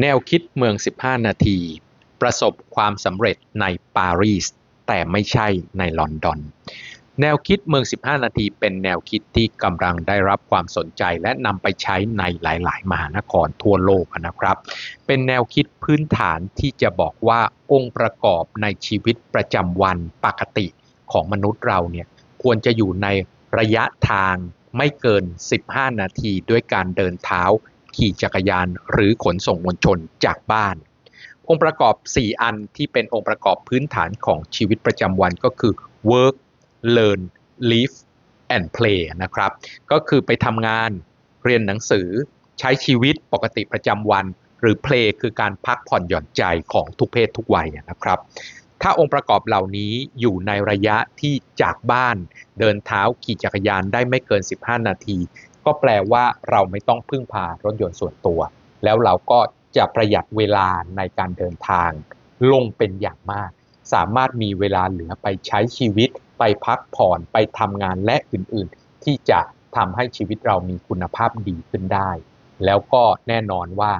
แนวคิดเมือง 15 นาที ประสบความสำเร็จในปารีส แต่ไม่ใช่ในลอนดอน แนวคิดเมือง 15 นาที เป็นแนวคิดที่กำลังได้รับความสนใจและนำไปใช้ในหลาย ๆ มหานครทั่วโลกนะครับ เป็นแนวคิดพื้นฐานที่จะบอกว่าองค์ประกอบในชีวิตประจำวันปกติของมนุษย์เราเนี่ยควรจะอยู่ในระยะทางไม่เกิน 15 นาทีด้วยการเดินเท้า ขี่จักรยานหรือขนส่งมวลชนจากบ้าน องค์ประกอบ 4 อันที่เป็นองค์ประกอบพื้นฐานของชีวิตประจำวันก็คือ work learn live and play นะครับ ก็คือไปทำงานเรียนหนังสือใช้ชีวิตปกติประจำวัน หรือ play คือการพักผ่อนหย่อนใจของทุกเพศทุกวัยนะครับ ถ้าองค์ประกอบเหล่านี้อยู่ในระยะที่จากบ้าน เดินเท้าขี่จักรยานได้ไม่เกิน 15 นาที ก็แปลว่าเราไม่ต้องพึ่งพารถยนต์ส่วนตัว แล้วเราก็จะประหยัดเวลาในการเดินทาง ลงเป็นอย่างมาก สามารถมีเวลาเหลือไปใช้ชีวิต ไปพักผ่อนไปทำงานและอื่นๆ ที่จะทำให้ชีวิตเรามีคุณภาพดีขึ้นได้ แล้วก็แน่นอนว่า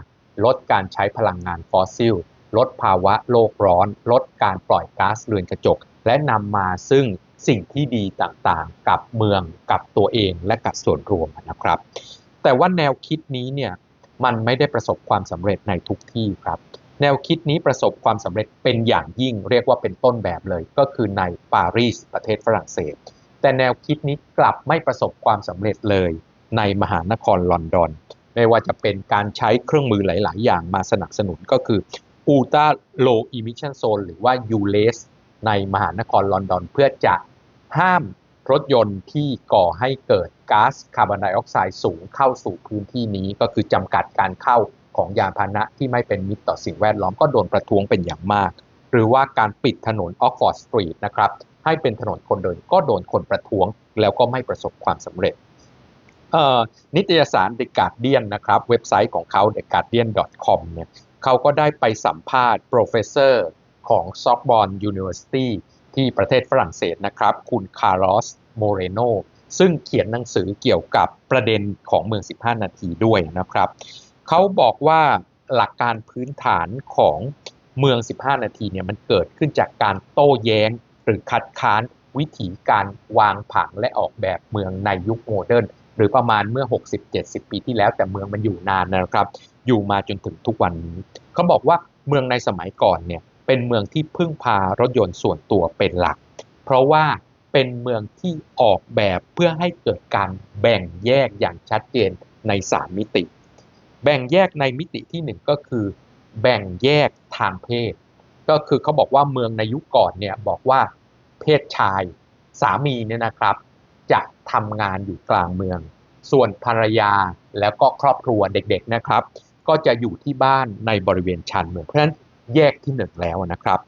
ลดการใช้พลังงานฟอสซิล ลดภาวะโลกร้อน ลดการปล่อยก๊าซเรือนกระจก และนำมาซึ่ง สิ่งที่ดีต่างๆ กับเมืองกับตัวเองและกับส่วนรวมนะครับ แต่ว่าแนวคิดนี้เนี่ยมันไม่ได้ประสบความสำเร็จในทุกที่ครับ แนวคิดนี้ประสบความสำเร็จเป็นอย่างยิ่งเรียกว่าเป็นต้นแบบเลย ก็คือในปารีสประเทศฝรั่งเศส แต่แนวคิดนี้กลับไม่ประสบความสำเร็จเลยในมหานครลอนดอน ไม่ว่าจะเป็นการใช้เครื่องมือหลาย ๆ อย่างมาสนับสนุนก็คือ Ultra Low Emission Zone หรือว่า ULEZ ในมหานครลอนดอน เพื่อจะ ห้ามรถยนต์ที่ก่อให้เกิดก๊าซคาร์บอนไดออกไซด์สูงเข้าสู่พื้นที่นี้ ก็คือจำกัดการเข้าของยานพาหนะที่ไม่เป็นมิตรต่อสิ่งแวดล้อมก็โดนประท้วงเป็นอย่างมาก หรือว่าการปิดถนนออกฟอร์ดสตรีทนะครับให้เป็นถนนคนเดินก็โดนคนประท้วง แล้วก็ไม่ประสบความสำเร็จนิตยสาร The Guardian นะครับ เว็บไซต์ของเขา theguardian.com เนี่ยเขาก็ได้ไปสัมภาษณ์ professor ของ Sorbonne University ที่ประเทศฝรั่งเศสนะครับ คุณคาร์ลอสโมเรโนซึ่งเขียนหนังสือเกี่ยวกับประเด็นของเมือง 15 นาทีด้วยนะครับ เขาบอกว่าหลักการพื้นฐานของเมือง 15 นาทีเนี่ยมันเกิดขึ้นจากการโต้แย้ง หรือคัดค้านวิธีการวางผังและออกแบบเมืองในยุคโมเดิร์นหรือประมาณเมื่อ 60-70 ปีที่แล้วแต่เมืองมันอยู่นานนะครับ อยู่มาจนถึงทุกวันนี้เขาบอกว่าเมืองในสมัยก่อนเนี่ย เป็นเมืองที่พึ่งพารถยนต์ส่วนตัวเป็นหลัก เพราะว่าเป็นเมืองที่ออกแบบเพื่อให้เกิดการแบ่งแยกอย่างชัดเจนในสามมิติ แบ่งแยกในมิติที่หนึ่งก็คือ แบ่งแยกทางเพศ ก็คือเขาบอกว่าเมืองในยุคก่อนเนี่ยบอกว่าเพศชายสามีเนี่ยนะครับ จะทำงานอยู่กลางเมือง ส่วนภรรยาแล้วก็ครอบครัวเด็กๆนะครับ ก็จะอยู่ที่บ้านในบริเวณชานเมืองเพราะฉะนั้น แยกที่ 1 แล้วนะครับ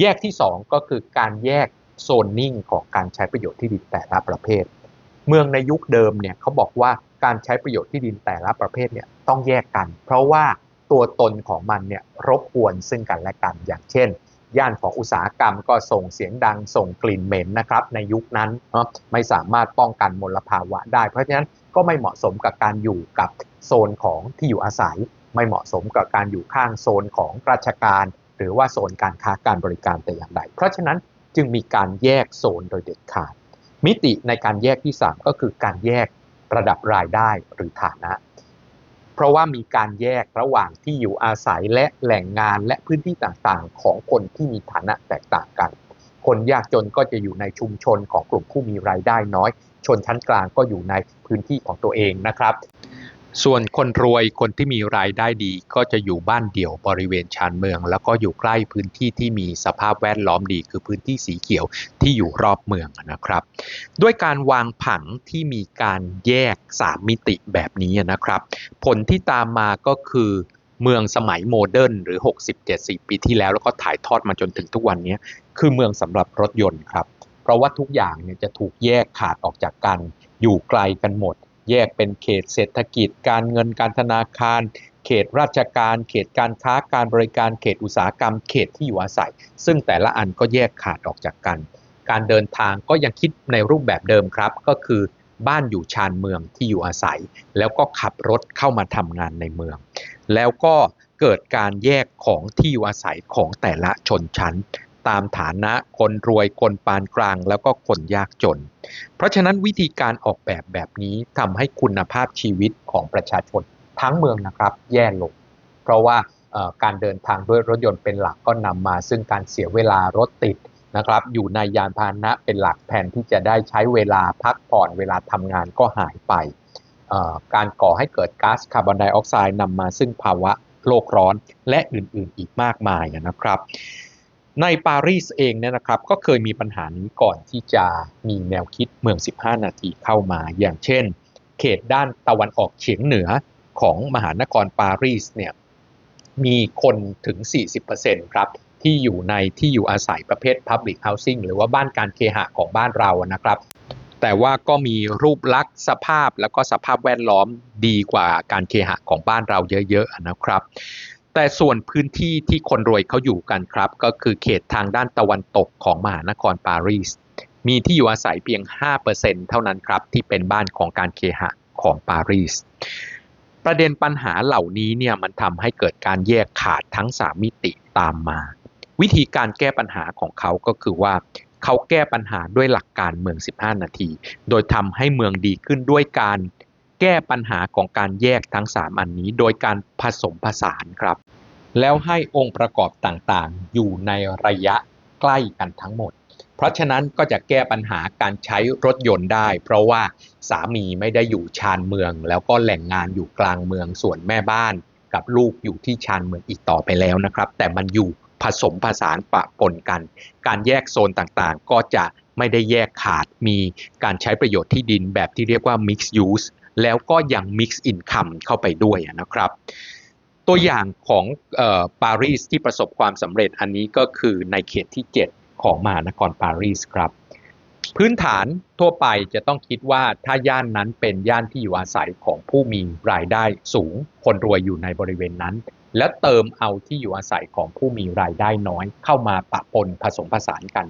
แยกที่ 2 ก็คือการแยกโซนนิ่งของการใช้ประโยชน์ที่ดินแต่ละประเภท เมืองในยุคเดิมเนี่ยเขาบอกว่าการใช้ประโยชน์ที่ดินแต่ละประเภทเนี่ยต้องแยกกัน เพราะว่าตัวตนของมันเนี่ยรบกวนซึ่งกันและกัน อย่างเช่น ย่านของอุตสาหกรรมก็ส่งเสียงดังส่งกลิ่นเหม็นนะครับ ในยุคนั้นเนาะไม่สามารถป้องกันมลภาวะได้ เพราะฉะนั้นก็ไม่เหมาะสมกับการอยู่กับโซนของที่อยู่อาศัย ไม่เหมาะสมกับการอยู่ข้างโซนของราชการ หรือว่าโซนการค้าการบริการแต่อย่างใด เพราะฉะนั้นจึงมีการแยกโซนโดยเด็ดขาด มิติในการแยกที่ 3 ก็คือการแยกระดับรายได้หรือฐานะ เพราะว่ามีการแยกระหว่างที่อยู่อาศัยและแหล่งงานและพื้นที่ต่างๆ ของคนที่มีฐานะแตกต่างกัน คนยากจนก็จะอยู่ในชุมชนของกลุ่มผู้มีรายได้น้อย ชนชั้นกลางก็อยู่ในพื้นที่ของตัวเองนะครับ ส่วนคนรวยคนที่มีรายได้ดีก็จะอยู่บ้านเดี่ยวบริเวณชานเมือง แล้วก็อยู่ใกล้พื้นที่ที่มีสภาพแวดล้อมดี คือพื้นที่สีเขียวที่อยู่รอบเมืองนะครับ ด้วยการวางผังที่มีการแยก 3 มิติแบบนี้นะครับ ผลที่ตามมาก็คือเมืองสมัยโมเดิร์นหรือ 60-70 ปีที่แล้วแล้วก็ถ่ายทอดมาจนถึงทุกวันนี้คือเมืองสำหรับรถยนต์ครับ เพราะว่าทุกอย่างเนี่ยจะถูกแยกขาดออกจากกันอยู่ไกลกันหมด แยกเป็นเขตเศรษฐกิจ การเงินการธนาคาร เขตราชการ เขตการค้าการบริการเขตอุตสาหกรรม เขตที่อยู่อาศัย ซึ่งแต่ละอันก็แยกขาดออกจากกัน การเดินทางก็ยังคิดในรูปแบบเดิมครับ ก็คือบ้านอยู่ชานเมืองที่อยู่อาศัย แล้วก็ขับรถเข้ามาทำงานในเมือง แล้วก็เกิดการแยกของที่อยู่อาศัยของแต่ละชนชั้น ตามฐานะคนรวยคนปานกลางแล้วก็คนยากจน เพราะฉะนั้นวิธีการออกแบบแบบนี้ทำให้คุณภาพชีวิตของประชาชนทั้งเมืองนะครับ แย่ลง เพราะว่าการเดินทางด้วยรถยนต์เป็นหลักก็นำมาซึ่งการเสียเวลารถติดนะครับ อยู่ในยานพาหนะเป็นหลักแทนที่จะได้ใช้เวลาพักผ่อนเวลาทำงานก็หายไป การก่อให้เกิดก๊าซคาร์บอนไดออกไซด์นำมาซึ่งภาวะโลกร้อนและอื่นๆ อีกมากมายนะครับ ในปารีสเองเนี่ยนะครับก็เคยมีปัญหานี้ก่อนที่จะมีแนวคิดเมือง 15 นาทีเข้ามา อย่างเช่น เขตด้านตะวันออกเฉียงเหนือของมหานครปารีสเนี่ยมีคนถึง 40%ครับที่อยู่ในที่อยู่อาศัยประเภท Public Housing หรือว่าบ้านการเคหะของบ้านเรานะครับ แต่ว่าก็มีรูปลักษณ์สภาพแล้วก็สภาพแวดล้อมดีกว่าการเคหะของบ้านเราเยอะๆนะครับ แต่ส่วนพื้นที่ที่คนรวยเขาอยู่กันครับ ก็คือเขตทางด้านตะวันตกของมหานครปารีส มีที่อยู่อาศัยเพียง 5%เท่านั้นครับ ที่เป็นบ้านของการเคหะของปารีส ประเด็นปัญหาเหล่านี้เนี่ยมันทำให้เกิดการแยกขาดทั้ง 3 มิติตามมา วิธีการแก้ปัญหาของเขาก็คือว่าเขาแก้ปัญหาด้วยหลักการเมือง 15 นาที โดยทำให้เมืองดีขึ้นด้วยการ แก้ปัญหาของการแยกทั้ง 3 อันนี้ โดยการผสมผสานครับ แล้วให้องค์ประกอบต่างๆ อยู่ในระยะใกล้กันทั้งหมด เพราะฉะนั้นก็จะแก้ปัญหาการใช้รถยนต์ได้ เพราะว่าสามีไม่ได้อยู่ชานเมือง แล้วก็แหล่งงานอยู่กลางเมืองส่วนแม่บ้าน กับลูกอยู่ที่ชานเมืองอีกต่อไปแล้วนะครับ แต่มันอยู่ผสมผสานปะปนกัน การแยกโซนต่างๆ ก็จะไม่ได้แยกขาดมีการใช้ประโยชน์ที่ดินแบบที่เรียกว่า mixed use แล้วก็ยัง Mix income เข้าไปด้วยนะครับ ตัวอย่างของปารีสที่ประสบความสำเร็จอันนี้ก็คือในเขตที่ 7 ของมหานครปารีสครับ พื้นฐานทั่วไปจะต้องคิดว่าถ้าย่านนั้นเป็นย่านที่อยู่อาศัยของผู้มีรายได้สูง คนรวยอยู่ในบริเวณนั้น และเติมเอาที่อยู่อาศัยของผู้มีรายได้น้อย เข้ามาปะปนผสมผสานกัน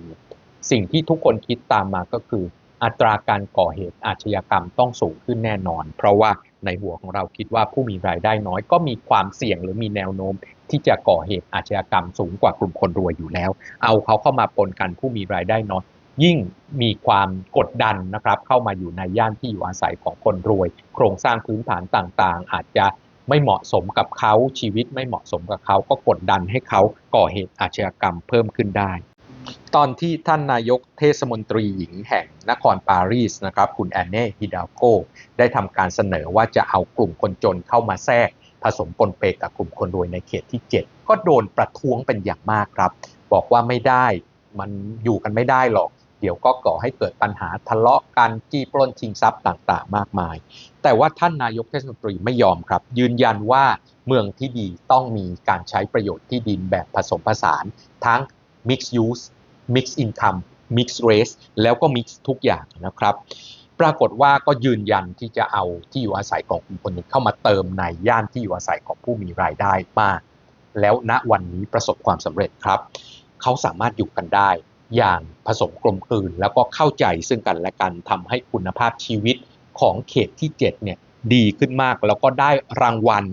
สิ่งที่ทุกคนคิดตามมาก็คือ อัตราการก่อเหตุอาชญากรรมต้องสูงขึ้นแน่นอน เพราะว่าในหัวของเราคิดว่าผู้มีรายได้น้อยก็มีความเสี่ยงหรือมีแนวโน้ม ที่จะก่อเหตุอาชญากรรมสูงกว่ากลุ่มคนรวยอยู่แล้ว เอาเขาเข้ามาปนกันผู้มีรายได้น้อยยิ่งมีความกดดันนะครับเข้ามาอยู่ในย่านที่อยู่อาศัยของคนรวย โครงสร้างพื้นฐานต่างๆ อาจจะไม่เหมาะสมกับเขาชีวิตไม่เหมาะสมกับเขาก็กดดันให้เขาก่อเหตุอาชญากรรมเพิ่มขึ้นได้ ตอนที่ท่านนายกเทศมนตรีหญิงแห่งนครปารีสนะครับคุณแอนเน่ฮิดาโกได้ทำการเสนอว่าจะเอากลุ่มคนจนเข้ามาแทรก ผสมปนเปกับกลุ่มคนรวยในเขตที่ 7 ก็โดนประท้วงเป็นอย่างมากครับ บอกว่าไม่ได้มันอยู่กันไม่ได้หรอก เดี๋ยวก็ก่อให้เกิดปัญหาทะเลาะกันจี้ปล้นชิงทรัพย์ต่างๆ มากมาย แต่ว่าท่านนายกเทศมนตรีไม่ยอมครับ ยืนยันว่าเมืองที่ดีต้องมีการใช้ประโยชน์ที่ดินแบบผสมผสานทั้ง mixed use Mix income Mix race แล้วก็ mix ทุกอย่างนะครับ ปรากฏว่าก็ยืนยันที่จะเอาที่อยู่อาศัยของกลุ่มคนนี้เข้ามาเติมในย่านที่อยู่อาศัยของผู้มีรายได้มาก แล้วณวันนี้ประสบความสำเร็จครับ เขาสามารถอยู่กันได้อย่างผสมกลมกลืน แล้วก็เข้าใจซึ่งกันและกันทำให้คุณภาพชีวิตของเขตที่7เนี่ยดีขึ้นมากแล้วก็ได้รางวัล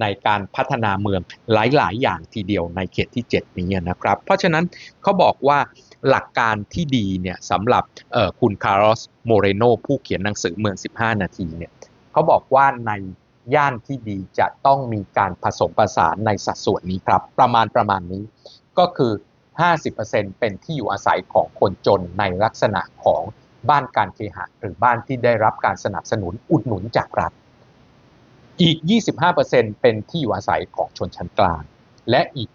ในการพัฒนาเมืองหลาย ๆ อย่างทีเดียวในเขตที่ 7 นี้นะครับ เพราะฉะนั้นเขาบอกว่าหลักการที่ดีเนี่ยสำหรับคุณคาร์ลอสโมเรโนผู้เขียนหนังสือเมือง 15 นาทีเนี่ยเขาบอกว่าในย่านที่ดีจะต้องมีการผสมผสานในสัดส่วนนี้ครับ ประมาณประมาณนี้ก็คือ 50%เป็นที่อยู่อาศัยของคนจนในลักษณะของบ้านการเคหะหรือบ้านที่ได้รับการสนับสนุนอุดหนุนจากรัฐ อีก 25%เป็นที่อยู่อาศัยของชนชั้นกลาง และอีก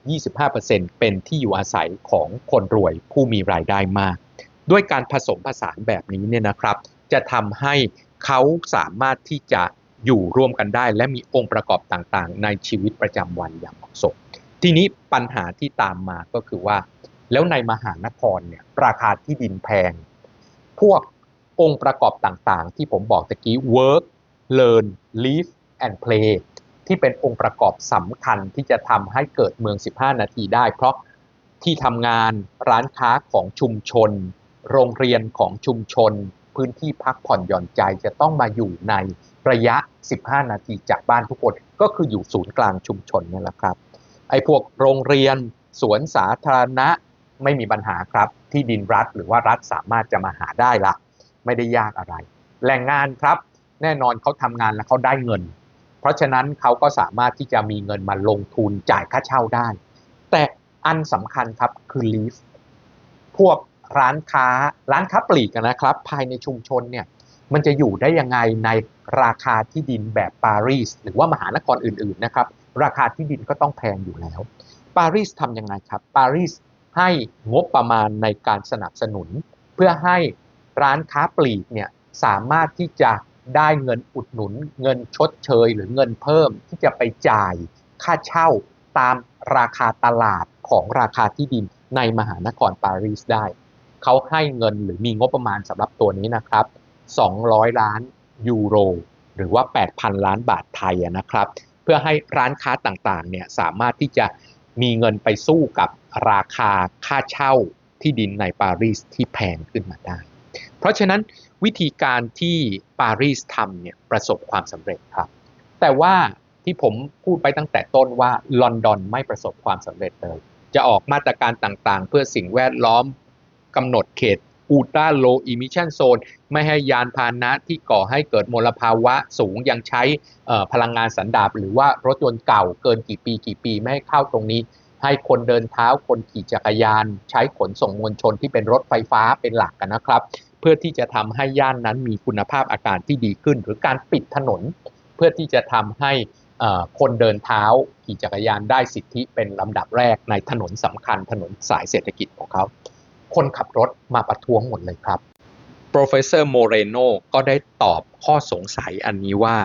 25%เป็นที่อยู่อาศัยของคนรวยผู้มีรายได้มาก ด้วยการผสมผสานแบบนี้เนี่ยนะครับ จะทำให้เขาสามารถที่จะอยู่ร่วมกันได้ และมีองค์ประกอบต่างๆ ในชีวิตประจำวันอย่างเหมาะสม ทีนี้ปัญหาที่ตามมาก็คือว่า แล้วในมหานครเนี่ยราคาที่ดินแพง พวกองค์ประกอบต่างๆ ที่ผมบอกตะกี้ work learn live and play ที่เป็นองค์ประกอบสำคัญที่จะทำให้เกิดเมือง 15 นาทีได้ เพราะที่ทำงานร้านค้าของชุมชน โรงเรียนของชุมชน พื้นที่พักผ่อนหย่อนใจจะต้องมาอยู่ในระยะ 15 นาทีจากบ้านทุกคนก็คืออยู่ศูนย์กลางชุมชนนี่แหละครับไอ้พวกโรงเรียนสวนสาธารณะไม่มีปัญหาครับ ที่ดินรัฐหรือว่ารัฐสามารถจะมาหาได้ละไม่ได้ยากอะไรแหล่งงานครับ แน่นอนเขาทำงานแล้วเขาได้เงิน เพราะฉะนั้นเขาก็สามารถที่จะมีเงินมาลงทุนจ่ายค่าเช่าได้ แต่อันสำคัญครับคือลีฟพวกร้านค้าร้านค้าปลีกนะครับ ภายในชุมชนเนี่ยมันจะอยู่ได้ยังไงในราคาที่ดินแบบปารีสหรือว่ามหานครอื่นๆนะครับ ราคาที่ดินก็ต้องแพงอยู่แล้ว ปารีสทำยังไงครับ ปารีสให้งบประมาณในการสนับสนุน เพื่อให้ร้านค้าปลีกเนี่ยสามารถที่จะ ได้เงินอุดหนุน เงินชดเชย หรือเงินเพิ่มที่จะไปจ่ายค่าเช่าตามราคาตลาดของราคาที่ดินในมหานครปารีสได้ เขาให้เงินหรือมีงบประมาณสำหรับตัวนี้นะครับ 200 ล้านยูโร หรือว่า 8,000 ล้านบาทไทยนะครับ เพื่อให้ร้านค้าต่างๆเนี่ยสามารถที่จะมีเงินไปสู้กับราคาค่าเช่าที่ดินในปารีสที่แพงขึ้นมาได้ เพราะฉะนั้น วิธีการที่ปารีสทำเนี่ยประสบความสำเร็จครับ แต่ว่าที่ผมพูดไปตั้งแต่ต้นว่าลอนดอนไม่ประสบความสำเร็จเลย จะออกมาตรการต่างๆ เพื่อสิ่งแวดล้อมกำหนดเขตอูตราโลอิมิชันโซนไม่ให้ยานพาหนะที่ก่อให้เกิดมลภาวะสูงยังใช้พลังงานสันดาปหรือว่ารถยนต์เก่าเกินกี่ปีกี่ปีไม่ให้เข้าตรงนี้ ให้คนเดินเท้าคนขี่จักรยาน ใช้ขนส่งมวลชนที่เป็นรถไฟฟ้าเป็นหลักกันนะครับ เพื่อที่จะทำให้ย่านนั้นมีคุณภาพอากาศที่ดีขึ้น หรือการปิดถนน เพื่อที่จะทำให้คนเดินเท้าขี่จักรยานได้สิทธิเป็นลำดับแรกในถนนสำคัญถนนสายเศรษฐกิจของเขา คนขับรถมาประท้วงหมดเลยครับ Professor Moreno ก็ได้ตอบข้อสงสัยอันนี้ว่า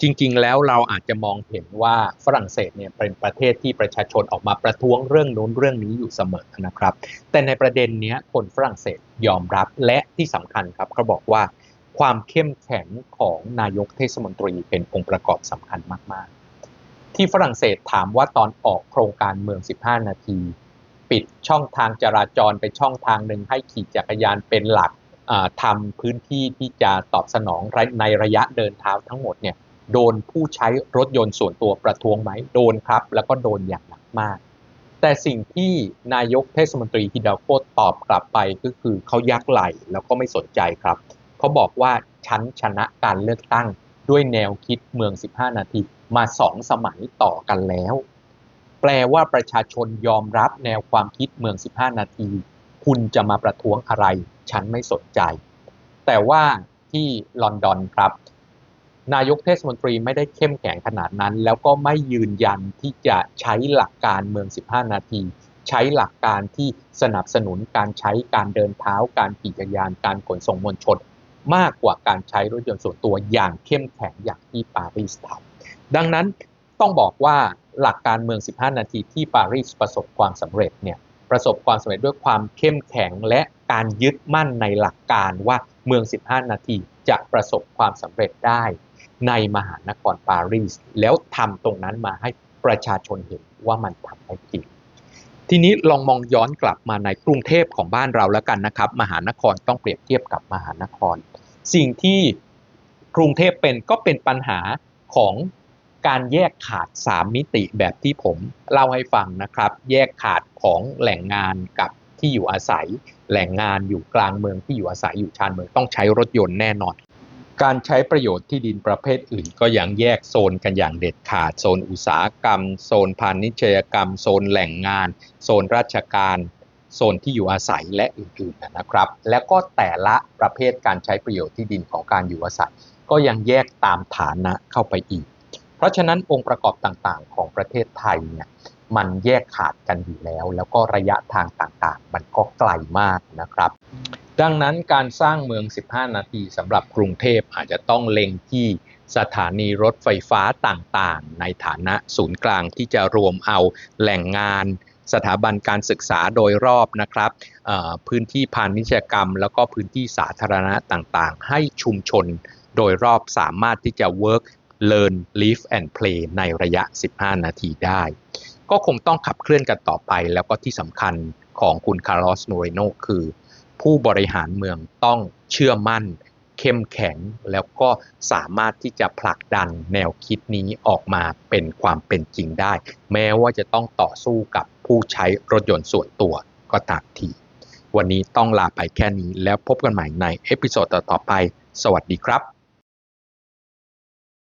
จริง ๆ แล้วเราอาจจะมองเห็นว่าฝรั่งเศสเนี่ยเป็นประเทศที่ประชาชนออกมาประท้วงเรื่องโน้นเรื่องนี้อยู่เสมอนะครับ แต่ในประเด็นนี้คนฝรั่งเศสยอมรับและที่สำคัญครับเขาบอกว่าความเข้มแข็งของนายกเทศมนตรีเป็นองค์ประกอบสำคัญมาก ๆ ที่ฝรั่งเศสถามว่าตอนออกโครงการเมือง 15 นาที ปิดช่องทางจราจรไปช่องทางหนึ่งให้ขี่จักรยานเป็นหลัก ทำพื้นที่ที่จะตอบสนองในระยะเดินเท้าทั้งหมดเนี่ยโดนผู้ใช้รถยนต์ส่วนตัวประท้วงไหมโดนครับ แล้วก็โดนอย่างหนักมาก แต่สิ่งที่นายกเทศมนตรีฮิดาโกตอบกลับไปก็คือเขายักไหลแล้วก็ไม่สนใจครับ เขาบอกว่าฉันชนะการเลือกตั้งด้วยแนวคิดเมือง 15 นาทีมาสองสมัยต่อกันแล้ว แปลว่าประชาชนยอมรับแนวความคิดเมือง 15 นาที คุณจะมาประท้วงอะไร ฉันไม่สนใจ แต่ว่าที่ลอนดอนครับ นายกเทศมนตรีไม่ได้เข้มแข็งขนาดนั้น แล้วก็ไม่ยืนยันที่จะใช้หลักการเมือง 15 นาที ใช้หลักการที่สนับสนุนการใช้การเดินเท้า การขี่จักรยาน การขนส่งมวลชน มากกว่าการใช้รถยนต์ส่วนตัวอย่างเข้มแข็งอย่างที่ปารีสทำดังนั้นต้องบอกว่าหลักการเมือง 15 นาทีที่ปารีสประสบความสำเร็จเนี่ย ประสบความสำเร็จด้วยความเข้มแข็งและการยึดมั่นในหลักการว่าเมือง 15 นาทีจะประสบความสำเร็จได้ในมหานครปารีส แล้วทำตรงนั้นมาให้ประชาชนเห็นว่ามันทำได้จริง ทีนี้ลองมองย้อนกลับมาในกรุงเทพของบ้านเราแล้วกันนะครับ มหานครต้องเปรียบเทียบกับมหานคร สิ่งที่กรุงเทพเป็นก็เป็นปัญหาของ การแยกขาด 3 มิติแบบที่ผมเล่าให้ฟังนะครับ แยกขาดของแหล่งงานกับที่อยู่อาศัย แหล่งงานอยู่กลางเมืองที่อยู่อาศัยอยู่ชานเมืองต้องใช้รถยนต์แน่นอน การใช้ประโยชน์ที่ดินประเภทอื่น ก็ยังแยกโซนกันอย่างเด็ดขาด โซนอุตสาหกรรม โซนพาณิชยกรรม โซนแหล่งงาน โซนราชการโซนที่อยู่อาศัยและอื่นๆนะครับ แล้วก็แต่ละประเภทการใช้ประโยชน์ที่ดินของการอยู่อาศัย ก็ยังแยกตามฐานะเข้าไปอีก ราะฉะนั้นองค์ประกอบต่างๆ ของประเทศไทยเนี่ยมันแยกขาดกันอยู่แล้ว แล้วก็ระยะทางต่างๆ มันก็ไกลมากนะครับ ดังนั้นการสร้างเมือง 15 นาทีสำหรับกรุงเทพอาจจะต้องเล็งที่สถานีรถไฟฟ้าต่างๆ ในฐานะศูนย์กลางที่จะรวมเอาแหล่งงานสถาบันการศึกษาโดยรอบนะครับพื้นที่พาณิชยกรรม แล้วก็พื้นที่สาธารณะต่างๆ ให้ชุมชนโดยรอบสามารถที่จะ work learn live and play ในระยะ 15 นาทีได้ ก็คงต้องขับเคลื่อนกันต่อไป แล้วก็ที่สำคัญของคุณคาร์ลอสโนเรโนคือ ผู้บริหารเมืองต้องเชื่อมั่นเเข้มแข็ง แล้วก็สามารถที่จะผลักดันแนวคิดนี้ออกมาเป็นความเป็นจริงได้ แม้ว่าจะต้องต่อสู้กับผู้ใช้รถยนต์ส่วนตัวก็ตามทีวันนี้ต้องลาไปแค่นี้แล้วพบกันใหม่ในเอพิโซดต่อๆไป สวัสดีครับ